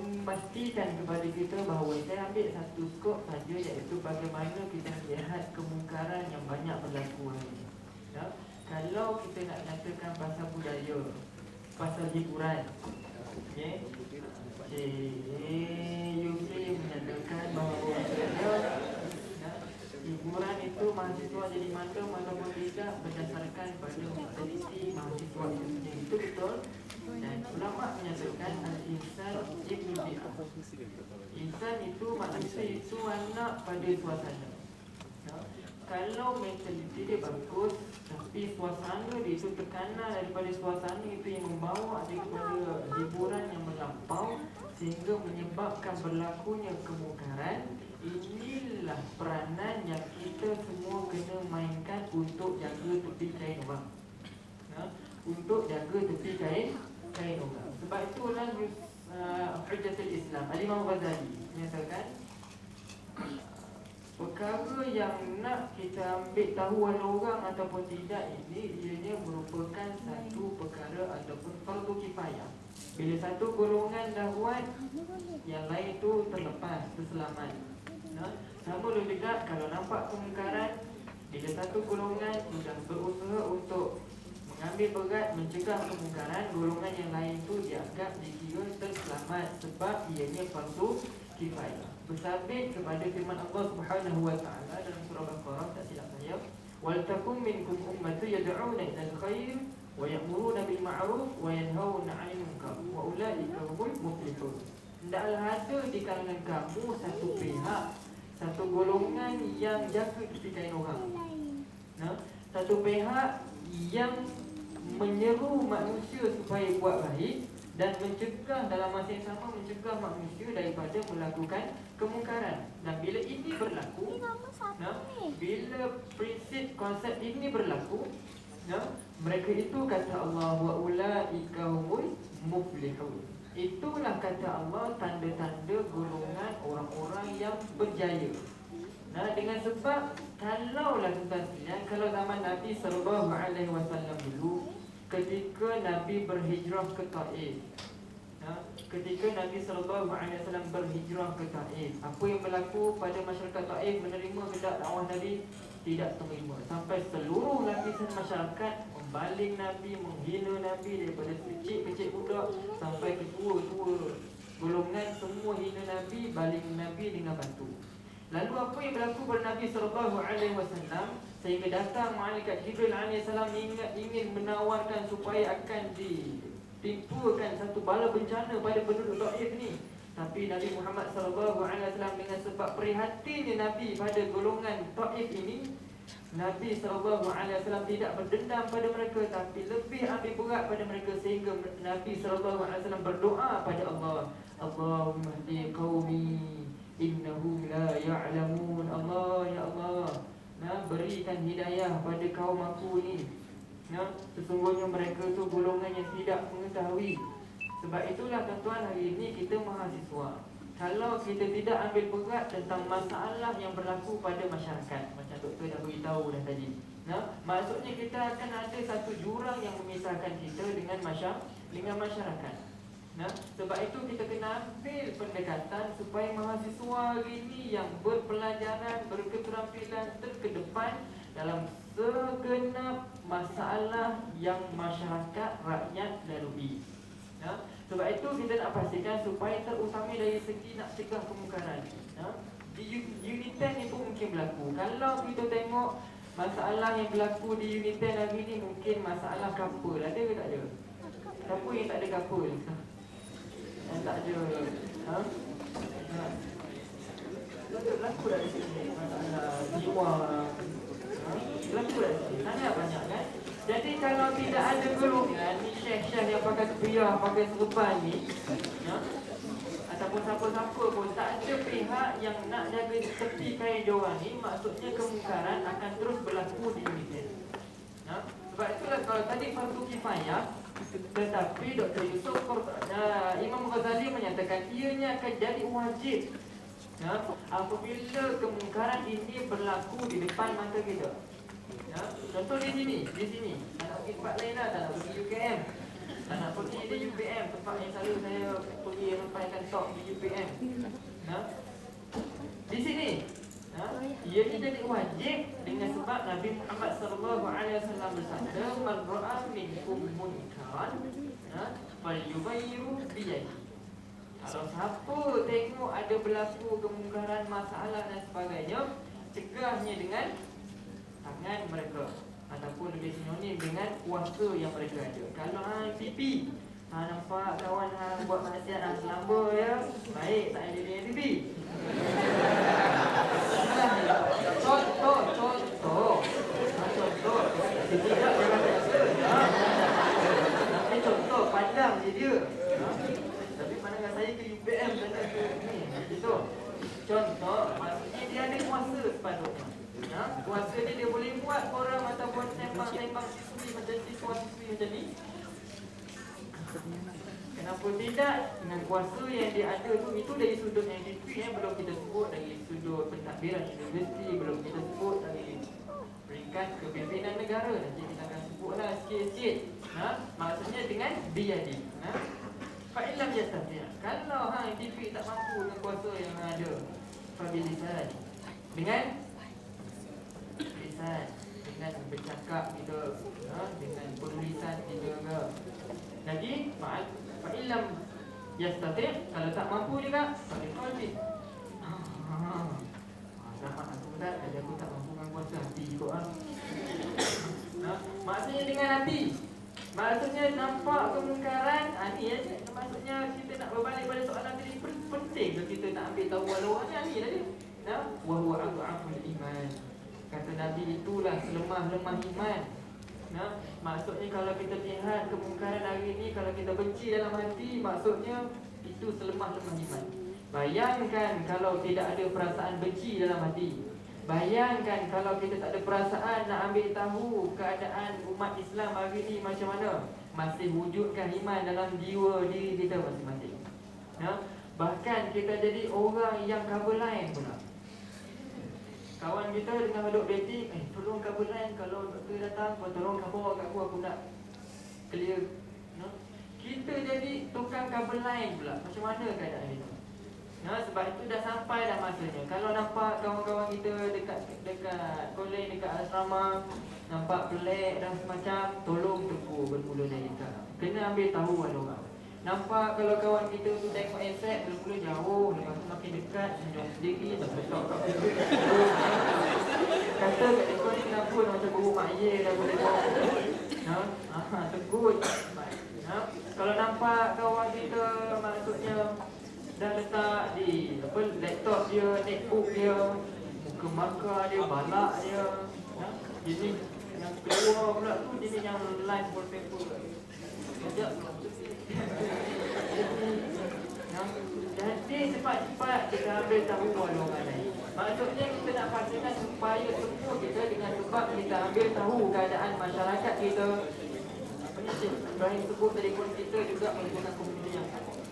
memastikan kepada kita bahawa saya ambil satu skop saja iaitu bagaimana kita lihat kemungkaran yang banyak berlaku hari ini. Ya? Kalau kita nak katakan pasal budaya, pasal hiburan, okay? Yusri menyatakan bahawa ya, hiburan itu mahasiswa jadi mandam ataupun tidak berdasarkan pada mentaliti mahasiswa itu betul ulama menyatakan al-insan ibnu bi'ah. Insan itu manusia itu anak pada suasana. Ya? Kalau mentaliti dia bagus tapi suasana dia itu tekanan daripada suasana itu yang membawa dia kepada hiburan yang melampau sehingga menyebabkan berlakunya kemungkaran inilah peranan yang kita semua kena mainkan untuk jaga tepi kain orang. Ya? Untuk jaga tepi kain kain orang. Sebab itulah uh, Hujjatul Islam Al-Imam Ghazali menyatakan perkara yang nak kita ambil tahu ada orang ataupun tidak ini ianya merupakan satu perkara ataupun fardu kifayah. Bila satu golongan dah buat, yang lain tu terlepas, terselamat. Nah, sama juga kalau nampak kemungkaran, bila satu golongan sudah berusaha untuk mengambil berat mencegah kemungkaran golongan yang lain tu dianggap dikira terselamat sebab ianya fardu kifayah. Bersabit kepada firman Allah Subhanahu wa taala dalam surah Al-Baqarah tak silap saya wal takum minkum ummatu yad'una ila al-khair wa ya'muruna bil ma'ruf wa yanhauna 'anil munkar wa ulaika humul muflihun. Hendaklah ada di kalangan kamu satu pihak satu golongan yang jaga kepikiran orang. Nah satu pihak yang menyeru manusia supaya buat baik dan mencegah dalam masa yang sama mencegah manusia daripada melakukan kemungkaran. Dan bila ini berlaku, nah, bila prinsip konsep ini berlaku, nah, mereka itu kata Allah wa ulaika humul muflihun. Itulah kata Allah tanda-tanda golongan orang-orang yang berjaya. Nah, dengan sebab kalaulah tuan-tuan kalau zaman Nabi sallallahu alaihi wasallam dulu ketika Nabi berhijrah ke Taif. Ya, ketika Nabi sallallahu alaihi wasallam berhijrah ke Taif, apa yang berlaku pada masyarakat Taif menerima tidak dakwah Nabi tidak terima sampai seluruh lapisan masyarakat membaling Nabi, menghina Nabi daripada kecil-kecil budak sampai ke tua-tua. Golongan semua hina Nabi, baling Nabi dengan batu. Lalu apa yang berlaku pada Nabi sallallahu alaihi wasallam sehingga datang malaikat Jibril alaihi salam ingat ingin menawarkan supaya akan ditimpakan satu bala bencana pada penduduk Taif ni. Tapi Nabi Muhammad sallallahu alaihi wasallam dengan sebab prihatinnya Nabi pada golongan Taif ini Nabi sallallahu alaihi wasallam tidak berdendam pada mereka tapi lebih ambil berat pada mereka sehingga Nabi sallallahu alaihi wasallam berdoa pada Allah, Allahumma hdi qaumi innahum la ya'lamun Allah ya Allah nah berikan hidayah pada kaum aku ni nah sesungguhnya mereka tu golongan yang tidak mengetahui. Sebab itulah tuan-tuan hari ini kita mahasiswa. Kalau kita tidak ambil berat tentang masalah yang berlaku pada masyarakat macam doktor dah beritahu dah tadi nah maksudnya kita akan ada satu jurang yang memisahkan kita dengan masyarakat dengan masyarakat. Nah, sebab itu kita kena ambil pendekatan supaya mahasiswa hari ini yang berpelajaran, berketerampilan terkedepan dalam segenap masalah yang masyarakat rakyat lalui. Nah, sebab itu kita nak pastikan supaya terutama dari segi nak cegah kemungkaran. Nah, di unit 10 ni pun mungkin berlaku. Kalau kita tengok masalah yang berlaku di unit 10 hari ini mungkin masalah couple. Ada ke tak ada? Siapa yang tak ada couple? yang tak ada ha? Laku dari sini Masalah jiwa dari sini Tanya banyak kan Jadi kalau tidak ada golongan Ni syekh-syekh yang pakai sepiah Pakai serban ni ha? siapa-siapa pun Tak ada pihak yang nak jaga tepi kain diorang ni Maksudnya kemungkaran akan terus berlaku di Indonesia ha? Sebab itulah kalau tadi fardu kifayah Tetapi Dr. Yusuf uh, Imam Ghazali menyatakan Ianya akan jadi wajib ha? Apabila kemungkaran ini berlaku di depan mata kita ya? Contoh di sini Di sini Tak nak pergi tempat lain lah Tak nak pergi UKM tak nak pergi di UPM tempat yang selalu saya pergi sampaikan talk di UPM. Ha? Di sini. Ha? Ia ini jadi wajib dengan sebab Nabi Muhammad sallallahu alaihi wasallam bersabda man ra'a minkum munkaran falyughayyiru bi Kalau siapa tengok ada berlaku kemungkaran masalah dan sebagainya, cegahnya dengan tangan mereka ataupun lebih sinonim dengan kuasa yang mereka ada. Kalau hang pipi, ha nampak kawan hang buat maksiat hang selamba ya, baik tak ada dia pipi. Contoh, contoh. Ha, contoh. Tidak biasa. Tapi contoh pandang dia. Saya ke UPM dan ke ni. Itu. Contoh, maksudnya dia ada kuasa sepatutnya. Ha? Kuasa dia dia boleh buat orang ataupun sembang-sembang siswi macam siswa-siswi macam ni. Kenapa tidak dengan kuasa yang dia ada tu itu dari sudut yang siswi yang belum kita sebut dari sudut pentadbiran universiti belum kita sebut dari peringkat kepimpinan negara nanti kita akan sebutlah sikit-sikit. Ha? Maksudnya dengan biadi. Ha? Fa'ilam yastafi'a Kalau hang TV tak mampu dengan kuasa yang ada. Fabilisan Dengan? Lisan. Dengan bercakap kita ha, dengan penulisan kita ke. Jadi fa'al fa'ilam yastati. Kalau tak mampu juga fa'il ha sama aku tak jadi aku tak mampu dengan kuasa hati juga ah. Ha, maksudnya dengan hati maksudnya nampak kemungkaran ha, ni ya maksudnya kita nak berbalik pada soalan tadi penting ke kita nak ambil tahu walau ni tadi? Nah, wa huwa adu'aful iman. Kata Nabi itulah selemah-lemah iman. Nah, Maksudnya kalau kita lihat kemungkaran hari ini Kalau kita benci dalam hati Maksudnya itu selemah-lemah iman. Bayangkan kalau tidak ada perasaan benci dalam hati Bayangkan kalau kita tak ada perasaan nak ambil tahu Keadaan umat Islam hari ini macam mana? Masih wujudkan iman dalam jiwa diri kita masing-masing. Nah, Bahkan kita jadi orang yang cover line pula. Kawan kita dengan duduk dating Eh tolong cover line. Kalau doktor datang Kau tolong cover kat aku Aku nak clear. No? Kita jadi tukang cover line pula. Macam mana keadaan itu no? Sebab itu dah sampai dah masanya Kalau nampak kawan-kawan kita Dekat dekat kolej Dekat asrama Nampak pelik dan semacam Tolong tegur bermula sekarang Kena ambil tahu orang Nampak kalau kawan kita tu tengok aset Mula-mula jauh Lepas tu makin dekat Senyum sendiri Tak kat Kata kat dia ni kenapa Nak macam buruk mak ye Dah boleh buat ha? ha? Tegut ha? Kalau nampak kawan kita Maksudnya Dah letak di apa Laptop dia Netbook dia Muka markah dia Balak dia ha? Jadi Yang keluar pula tu Jadi yang live wallpaper. Sekejap. Jadi cepat-cepat kita ambil tahu golongan lain. Maksudnya kita nak pastikan supaya semua kita dengan sebab kita ambil tahu keadaan masyarakat kita. Apa ni Syed Ibrahim sebut pun kita juga menggunakan komputer yang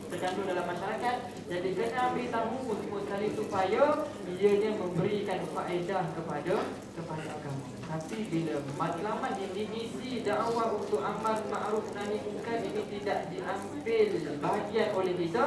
tercantum dalam masyarakat. Jadi kena ambil tahu semua sekali supaya ianya memberikan faedah kepada kepada agama. Tapi bila matlamat diisi dakwah untuk amal ma'ruf nahi munkar ini tidak diambil bahagian oleh kita,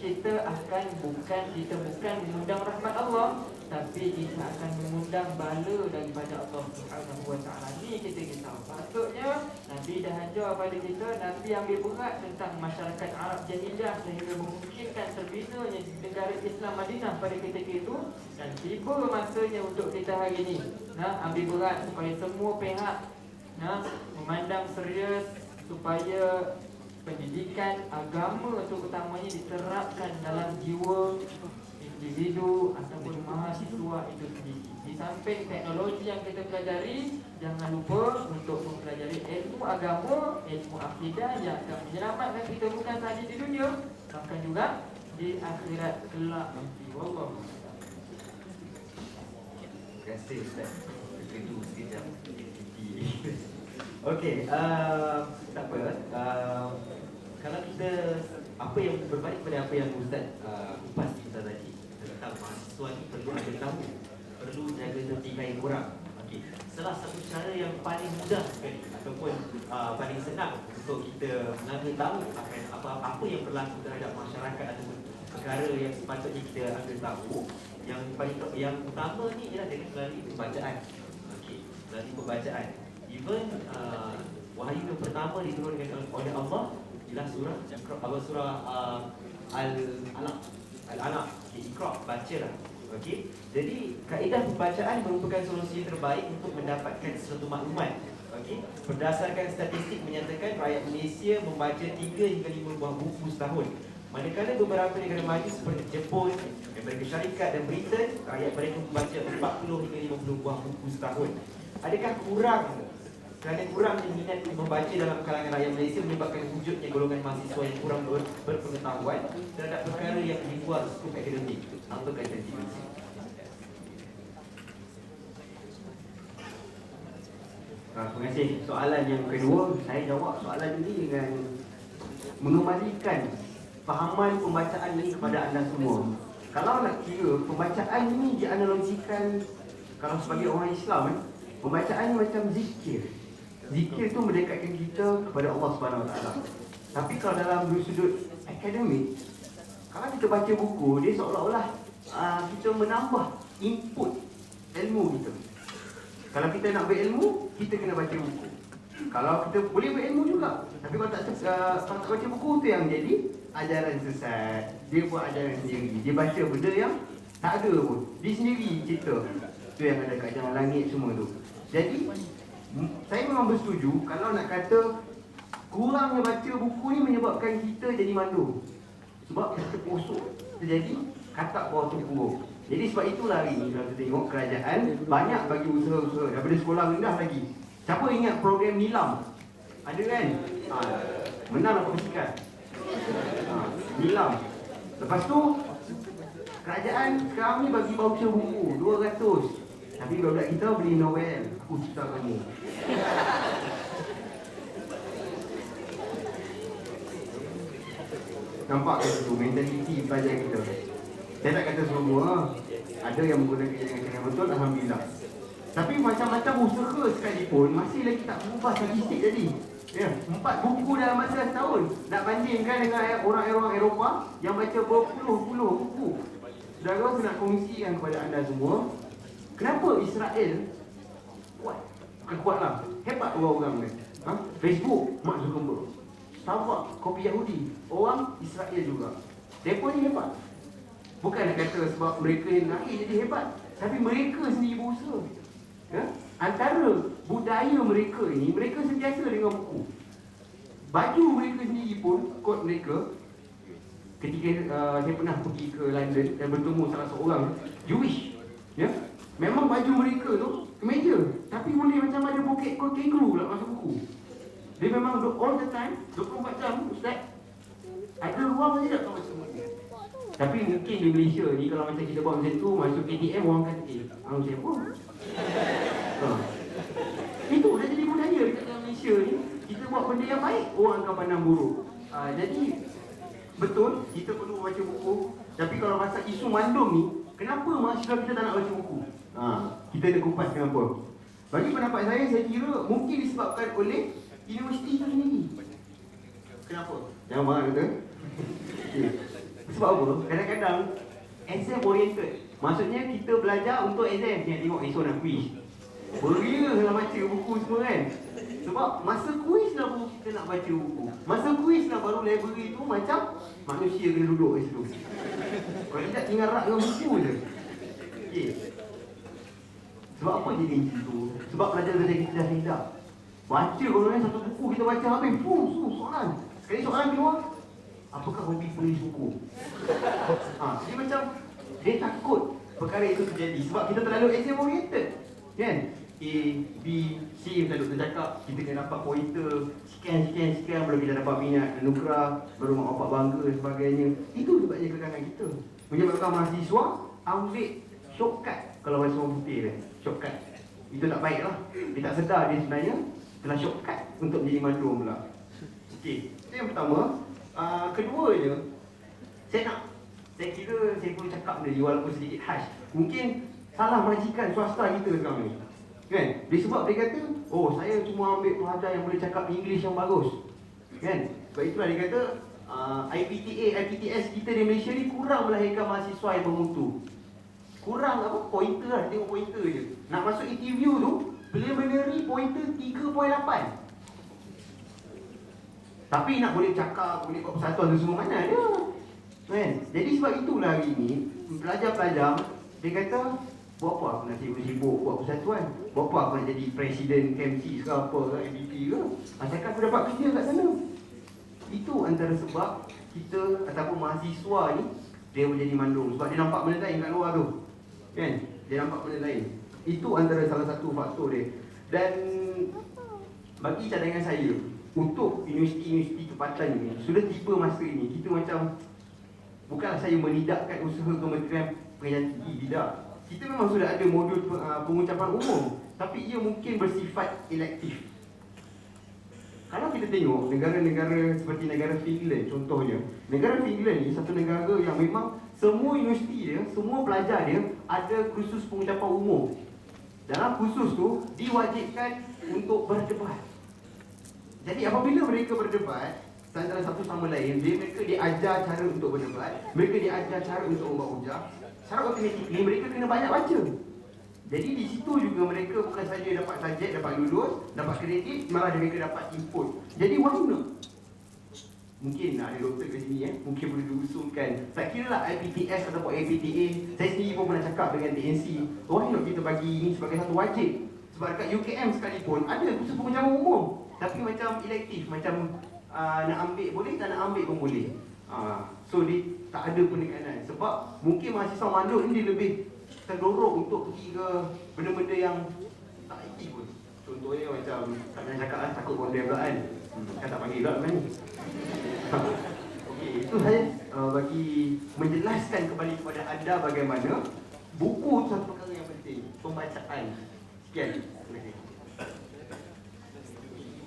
kita akan bukan kita bukan mengundang rahmat Allah, tapi kita akan mengundang bala daripada Allah Subhanahu wa taala. Ni kita kita. Patutnya Nabi dah ajar pada kita, Nabi ambil berat tentang masyarakat Arab jahiliyah sehingga memungkinkan terbinanya negara Islam Madinah pada ketika itu dan tiba masanya untuk kita hari ini. Nah, ambil berat supaya semua pihak nah, memandang serius supaya pendidikan agama itu utamanya diterapkan dalam jiwa individu ataupun mahasiswa itu sendiri. Di samping teknologi yang kita pelajari, jangan lupa untuk mempelajari ilmu agama, ilmu akidah yang akan menyelamatkan kita bukan sahaja di dunia, bahkan juga di akhirat kelak nanti. Wallah. Terima kasih Ustaz. Terkedu sekejap. Okey, uh, tak apa. Uh, kalau kita apa yang berbalik pada apa yang Ustaz uh, kupas tentang mahasiswa ni perlu ada tahu, perlu jaga tertinggai kurang. Okey, salah satu cara yang paling mudah sekali ataupun uh, paling senang untuk kita mengambil tahu akan apa-apa yang berlaku terhadap masyarakat ataupun perkara yang sepatutnya kita ambil tahu yang paling yang utama ni ialah dengan melalui pembacaan. Okey, melalui pembacaan. Even uh, wahyu yang pertama diturunkan oleh Allah ialah surah apa surah uh, Al-Alaq. Al-Alaq. Okay, Iqra, bacalah. Okey. Jadi kaedah pembacaan merupakan solusi terbaik untuk mendapatkan sesuatu maklumat. Okey. Berdasarkan statistik menyatakan rakyat Malaysia membaca 3 hingga 5 buah buku setahun. Manakala beberapa negara maju seperti Jepun, Amerika Syarikat dan Britain, rakyat mereka membaca 40 hingga 50 buah buku setahun. Adakah kurang kerana kurang minat membaca dalam kalangan rakyat Malaysia menyebabkan wujudnya golongan mahasiswa yang kurang ber, berpengetahuan terhadap perkara yang di luar skup akademik. Apa kata Cik Ah, terima kasih. Soalan yang kedua, saya jawab soalan ini dengan mengembalikan fahaman pembacaan ini kepada anda semua. Kalau nak kira pembacaan ini dianalogikan kalau sebagai orang Islam pembacaan ini macam zikir. Zikir tu mendekatkan kita kepada Allah Subhanahu Wa Taala. Tapi kalau dalam sudut akademik, kalau kita baca buku, dia seolah-olah uh, kita menambah input ilmu kita. Kalau kita nak berilmu, kita kena baca buku. Kalau kita boleh berilmu juga. Tapi kalau tak, uh, kalau tak baca buku tu yang jadi ajaran sesat. Dia buat ajaran sendiri. Dia baca benda yang tak ada pun. Dia sendiri cerita. Tu yang ada kat jalan langit semua tu. Jadi, saya memang bersetuju kalau nak kata kurangnya baca buku ni menyebabkan kita jadi mandul. Sebab kita kosong. Terjadi katak bawah tu. Jadi sebab itulah hari ni kalau kita tengok kerajaan banyak bagi usaha-usaha daripada sekolah rendah lagi. Siapa ingat program Nilam? Ada kan? Ha, menang apa bisikan? Ha, Nilam. Lepas tu kerajaan sekarang ni bagi voucher buku 200. Tapi budak kita beli novel. Aku cerita kamu. Nampak ke tu? Mentaliti pelajar kita. Saya tak kata semua Ada yang menggunakan dengan betul Alhamdulillah. Tapi macam-macam usaha sekalipun Masih lagi tak berubah statistik tadi. Ya, empat buku dalam masa setahun. Nak bandingkan dengan orang-orang Eropah Yang baca berpuluh-puluh buku. Saudara saya nak kongsikan kepada anda semua Kenapa Israel kuat? Bukan kuat lah Hebat orang-orang ni. Ha? Facebook, Mark Zuckerberg Starbucks, kopi Yahudi. Orang Israel juga. Mereka ni hebat. Bukan nak kata sebab mereka yang lahir jadi hebat. Tapi mereka sendiri berusaha. Ya? Antara budaya mereka ini Mereka sentiasa dengan buku. Baju mereka sendiri pun Kot mereka Ketika uh, saya pernah pergi ke London Dan bertemu salah seorang Jewish ya? Memang baju mereka tu Kemeja Tapi boleh macam ada poket kot kangaroo lah masuk buku Dia memang all the time 24 jam Ustaz Ada ruang saja tak macam mana tapi mungkin di Malaysia ni kalau macam kita buat macam tu masuk KTM orang kata eh orang siapa? Ha. Itu dah jadi budaya dekat dalam Malaysia ni. Kita buat benda yang baik orang akan pandang buruk. Ha, jadi betul kita perlu baca buku tapi kalau pasal isu mandum ni kenapa mahasiswa kita tak nak baca buku? Ha, kita nak kupas kenapa? Bagi pendapat saya saya kira mungkin disebabkan oleh universiti itu sendiri. Kenapa? Jangan marah kata. Okay. Sebab apa? Kadang-kadang exam oriented. Maksudnya kita belajar untuk exam. Yang tengok esok nak quiz. Beria lah baca buku semua kan. Sebab masa quiz lah baru kita nak baca buku. Masa quiz lah baru library tu macam manusia kena duduk kat situ. Kalau tidak tinggal rak dengan buku je. Okay. Sebab apa jadi macam tu? Sebab pelajar-pelajar kita dah. Baca kalau satu buku kita baca habis. Fuh, fuh, soalan. Sekali soalan keluar, apakah hobi penulis buku? Ha, jadi macam dia takut perkara itu terjadi sebab kita terlalu exam oriented. Kan? A, B, C macam doktor cakap kita kena dapat pointer sekian sekian sekian baru kita dapat minat anugerah baru mak bapak bangga dan sebagainya itu sebabnya kekangan kita menyebabkan mahasiswa ambil shortcut kalau orang putih dia shortcut. Itu tak baik lah. Dia tak sedar dia sebenarnya telah shortcut untuk menjadi mandum pula. Okey itu yang pertama. Uh, keduanya saya nak saya kira saya perlu cakap benda ni walaupun sedikit harsh. Mungkin salah majikan swasta kita sekarang ni. Kan? Dia sebab dia kata oh saya cuma ambil pelajar yang boleh cakap English yang bagus. Kan? Sebab itulah dia kata uh, IPTA IPTS kita di Malaysia ni kurang melahirkan mahasiswa yang bermutu kurang apa pointer lah tengok pointer je. Nak masuk interview tu preliminary pointer 3.8 tapi nak boleh cakap boleh buat persatuan tu semua mana ada. Kan? Jadi sebab itulah hari ni pelajar-pelajar dia kata buat apa aku nak sibuk-sibuk buat persatuan? Buat apa aku nak jadi presiden KMC ke apa ke MVP ke? Asalkan aku dapat kerja kat sana. Itu antara sebab kita ataupun mahasiswa ni dia menjadi mandung. Sebab dia nampak benda lain kat luar tu kan? Dia nampak benda lain. Itu antara salah satu faktor dia. Dan bagi cadangan saya untuk universiti-universiti tempatan ni sudah tiba masa ini kita macam bukanlah saya menidakkan usaha Kementerian Pengajian Tinggi tidak. Kita memang sudah ada modul uh, pengucapan umum. Tapi ia mungkin bersifat elektif kalau kita tengok negara-negara seperti negara Finland contohnya negara Finland ni satu negara yang memang semua universiti dia semua pelajar dia ada kursus pengucapan umum dalam kursus tu diwajibkan untuk berdebat jadi apabila mereka berdebat antara satu sama lain, dia, mereka diajar cara untuk berdebat, mereka diajar cara untuk membuat hujah. Secara otomatik mereka kena banyak baca. Jadi di situ juga mereka bukan saja dapat subjek, dapat lulus, dapat kredit, malah mereka dapat input. Jadi not? Mungkin ada doktor ke sini eh, mungkin boleh diusulkan. Tak kira lah IPTS ataupun APTA, saya sendiri pun pernah cakap dengan TNC, why not kita bagi ini sebagai satu wajib? Sebab dekat UKM sekalipun ada kursus pengucapan umum tapi macam elektif, macam uh, nak ambil boleh tak nak ambil pun boleh. Uh, so dia tak ada penekanan sebab mungkin mahasiswa mandul ni dia lebih terdorong untuk pergi ke benda-benda yang tak IT pun. Contohnya macam tak payah cakap lah takut konten pula kan. Hmm, kan tak panggil pula kan. Okey, itu saya uh, bagi menjelaskan kembali kepada anda bagaimana buku tu satu perkara yang penting, pembacaan. Sekian. Terima kasih.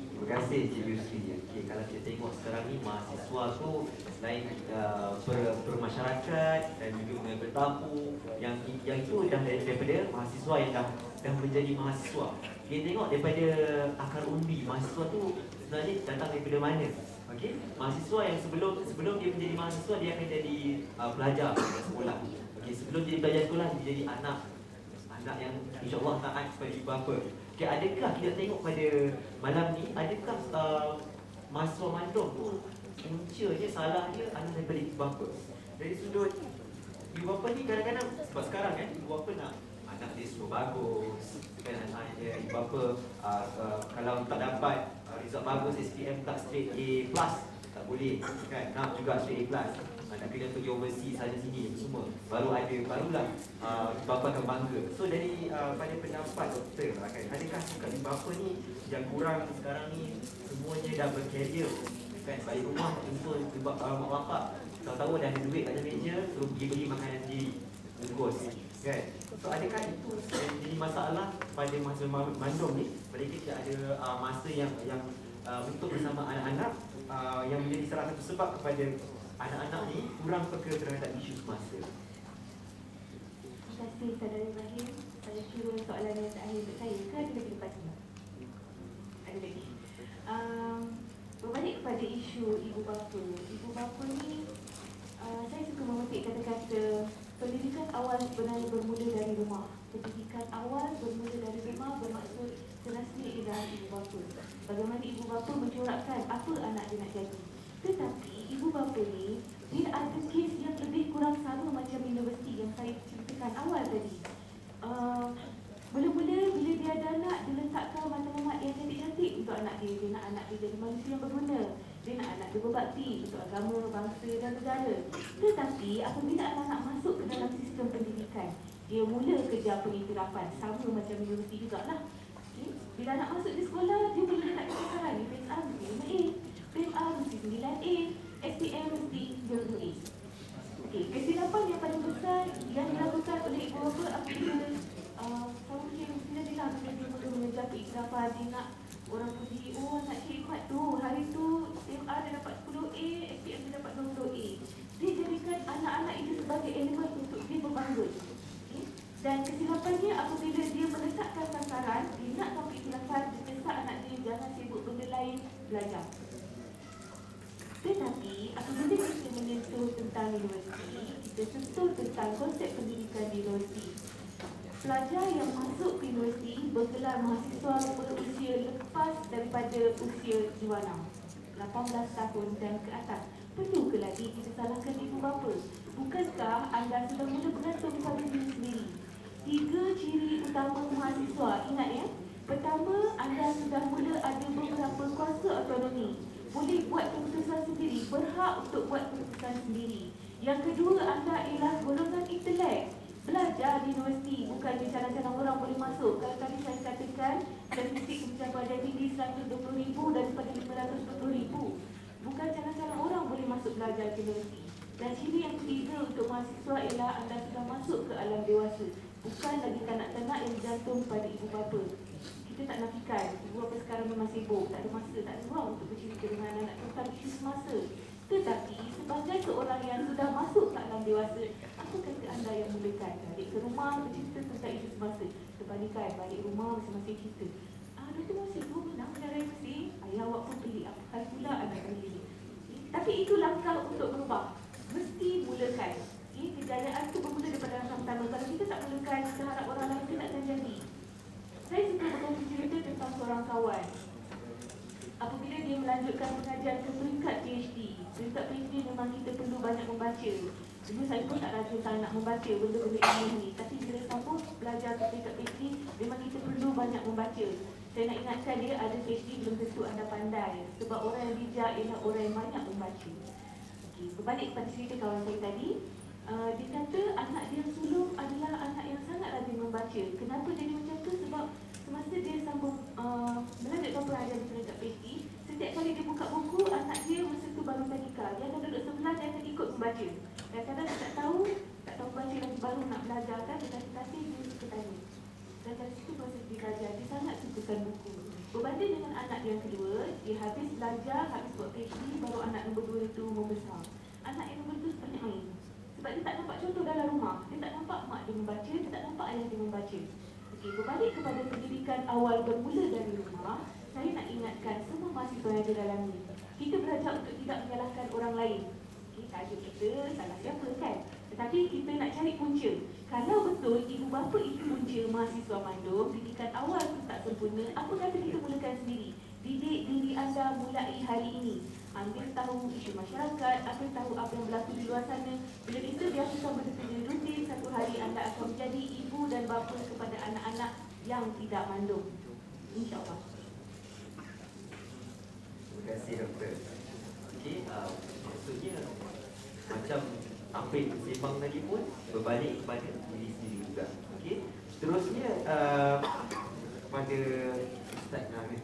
Terima kasih Cik Yusri. Okay, kalau kita tengok sekarang ni mahasiswa tu selain uh, ber, bermasyarakat dan juga mengambil bertamu yang yang itu dah daripada mahasiswa yang dah dah menjadi mahasiswa. Kita tengok daripada akar undi mahasiswa tu sebenarnya datang daripada mana? Okey, mahasiswa yang sebelum sebelum dia menjadi mahasiswa dia akan jadi uh, pelajar sekolah. Okey, sebelum jadi pelajar sekolah dia jadi anak anak yang insya-Allah taat kepada ibu bapa. Okay, adakah kita tengok pada malam ni, adakah uh, mahasiswa mandom tu puncanya salah dia anak daripada ibu bapa? Dari sudut ibu bapa ni kadang-kadang, sebab sekarang kan ibu bapa nak anak dia semua bagus kan? Anak dia, ibu bapa uh, uh, kalau tak dapat uh, result bagus SPM tak straight A plus tak boleh kan? Nak juga straight A plus. Nak kena pergi overseas sana sini semua. Baru ada barulah uh, bapa akan bangga. So dari uh, pada pendapat doktor kan? Adakah kat bapa ni yang kurang sekarang ni semuanya dah berkarier kan balik rumah untuk sebab mak bapak tahu-tahu dah ada duit kat meja suruh pergi beli makanan sendiri bungkus kan so adakah itu jadi masalah pada masa mandom ni mereka tidak ada uh, masa yang yang uh, untuk bersama anak-anak uh, yang menjadi salah satu sebab kepada anak-anak ni kurang peka terhadap isu semasa. Kasih saudara Ibrahim. Saya kira soalan yang terakhir untuk saya ke ada lagi lepas ni? Ada lagi. Um, berbalik kepada isu ibu bapa. Ibu bapa ni uh, saya suka memetik kata-kata pendidikan awal sebenarnya bermula dari rumah. Pendidikan awal bermula dari rumah bermaksud serasmi ialah ibu bapa. Bagaimana ibu bapa mencorakkan apa anak dia nak jadi. Tetapi ibu bapa ni dia ada kes yang lebih kurang sama macam universiti yang saya ceritakan awal tadi. Uh, Mula-mula bila dia ada anak, dia letakkan matlamat yang cantik-cantik untuk anak dia. Dia nak anak dia jadi manusia yang berguna. Dia nak anak dia berbakti untuk agama, bangsa dan negara. Tetapi apabila anak-anak masuk ke dalam sistem pendidikan, dia mula kejar pengiktirafan. Sama macam universiti jugalah. Bila anak masuk di sekolah, dia boleh letak sasaran di PSR mesti 5A, PMR mesti 9A, SPM mesti 20A. Okey, kesilapan yang paling besar yang dilakukan oleh ibu bapa apabila uh, sama mungkin bila dia lah bila dia mengejar keiktirafan dia nak orang puji, oh anak cik kuat tu, hari tu PMR dia dapat 10A, SPM dia dapat 20A. Dia jadikan anak-anak itu sebagai elemen untuk dia berbangga. Okay? Dan kesilapannya apabila dia meletakkan sasaran, dia nak sampai keiktirafan, dia desak anak dia jangan sibuk benda lain, belajar. Tetapi apabila kita menyentuh tentang universiti, kita sentuh tentang konsep pendidikan di universiti. Pelajar yang masuk ke universiti bergelar mahasiswa berusia lepas daripada usia 26, 18 tahun dan ke atas. Perlu ke lagi kita salahkan ibu bapa? Bukankah anda sudah mula bergantung pada diri sendiri? Tiga ciri utama mahasiswa, ingat ya. Pertama, anda sudah mula ada beberapa kuasa otonomi boleh buat keputusan sendiri, berhak untuk buat keputusan sendiri. Yang kedua, anda ialah golongan intelek. Belajar di universiti, bukan cara-cara orang boleh masuk. Kalau tadi saya katakan, statistik pencapaian tinggi 120 ribu daripada 520 ribu. Bukan cara-cara orang boleh masuk belajar di universiti. Dan ciri yang ketiga untuk mahasiswa ialah anda sudah masuk ke alam dewasa. Bukan lagi kanak-kanak yang bergantung pada ibu bapa kita tak nafikan ibu apa sekarang memang sibuk, tak ada masa, tak ada ruang untuk bercerita dengan anak tentang isu semasa. Tetapi sebagai seorang yang sudah masuk ke alam dewasa, apa kata anda yang mulakan? Balik ke rumah bercerita tentang isu semasa. Terbalikan, balik rumah masing-masing cerita. Ah, doktor masih tu nak mendarai mesti. Ayah awak pun pelik. Apa kali pula anak kali ini? Tapi itu langkah untuk berubah. Mesti mulakan. Okay? Kejayaan itu bermula daripada langkah pertama. Kalau kita tak mulakan, kita harap orang lain tidak akan jadi. Saya suka berkongsi cerita tentang seorang kawan. Apabila dia melanjutkan pengajian ke peringkat PhD, peringkat PhD memang kita perlu banyak membaca. Dulu saya pun tak rajin sangat nak membaca benda-benda ilmu ni. Tapi bila sambung belajar ke PhD, memang kita perlu banyak membaca. Saya nak ingatkan dia ada PhD belum tentu anda pandai. Sebab orang yang bijak ialah orang yang banyak membaca. Okey, berbalik kepada cerita kawan saya tadi, uh, dia kata anak dia sulung adalah anak yang sangat rajin membaca. Kenapa jadi macam tu? Sebab semasa dia sambung uh, melanjutkan pengajian di peringkat PhD, setiap kali dia buka buku, anak dia masa tu baru tadika. Dia akan duduk sebelah, dia akan ikut membaca. Dan kadang dia tak tahu, tak tahu baca lagi baru nak belajar kan, dia kasih-kasih, dia suka tanya. Dan dari situ proses dia belajar, dia sangat sukakan buku. Berbanding dengan anak yang kedua, dia habis belajar, habis buat PhD, baru anak nombor dua itu membesar. Anak yang nombor dua sebanyak main. Sebab dia tak nampak contoh dalam rumah. Dia tak nampak mak dia membaca, dia tak nampak ayah dia membaca. Okey, berbalik kepada pendidikan awal bermula dari rumah, saya nak ingatkan semua mahasiswa yang ada dalam ni. Kita belajar untuk tidak menyalahkan orang lain. Okey, tajuk kita salah siapa kan? Tetapi kita nak cari punca. Kalau betul ibu bapa itu punca mahasiswa mandum, pendidikan awal itu tak sempurna, apa kata kita mulakan sendiri? Didik diri anda mulai hari ini. Ambil tahu isu masyarakat, ambil tahu apa yang berlaku di luar sana. Bila kita biasakan bekerja rutin, satu hari anda akan menjadi ibu dan bapa kepada anak-anak yang tidak mandum. InsyaAllah. Terima kasih doktor. Okey, uh, maksudnya macam apa yang sembang tadi pun berbalik kepada diri sendiri juga. Okey. Seterusnya uh, pada Ustaz Nabil.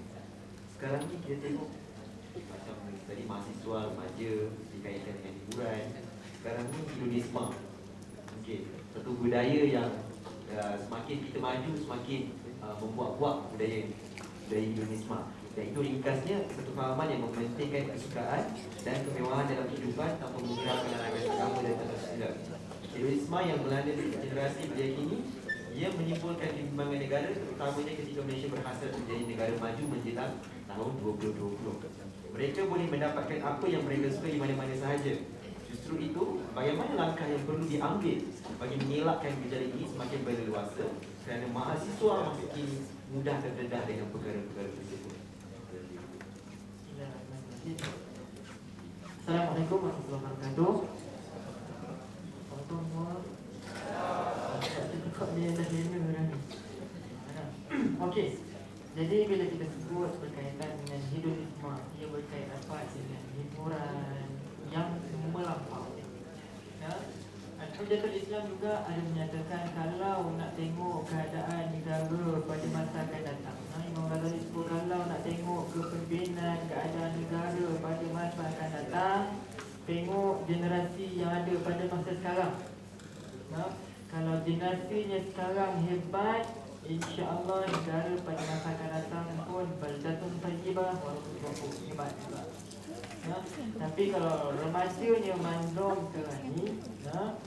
Sekarang ni kita tengok macam tadi mahasiswa remaja dikaitkan dengan hiburan. Sekarang ni Indonesia. Okey, satu budaya yang uh, semakin kita maju semakin uh, membuat-buat budaya budaya Indonesia. Dan itu ringkasnya satu fahaman yang mementingkan kesukaan dan kemewahan dalam kehidupan tanpa menggunakan larangan agama dan tata sila. Heroisme yang melanda generasi budaya kini ia menyimpulkan kebimbangan negara terutamanya ketika Malaysia berhasil menjadi negara maju menjelang tahun 2020. Mereka boleh mendapatkan apa yang mereka suka di mana-mana sahaja. Justru itu, bagaimana langkah yang perlu diambil bagi mengelakkan gejala ini semakin berleluasa kerana mahasiswa masa kini mudah terdedah dengan perkara-perkara tersebut. Assalamualaikum warahmatullahi wabarakatuh. Okey. Jadi bila kita sebut berkaitan dengan hedonisme, ia berkait apa dengan hiburan yang melampau. Ya? Hujatul Islam juga ada menyatakan kalau nak tengok keadaan negara pada masa akan datang. Kalau nak tengok kepimpinan keadaan negara pada masa akan datang, tengok generasi yang ada pada masa sekarang. Nah, kalau generasinya sekarang hebat, insya-Allah negara pada masa akan datang pun baldatun tayyibah walaupun hebat juga. Ha? Tapi kalau remajanya mandom ke ni, ha?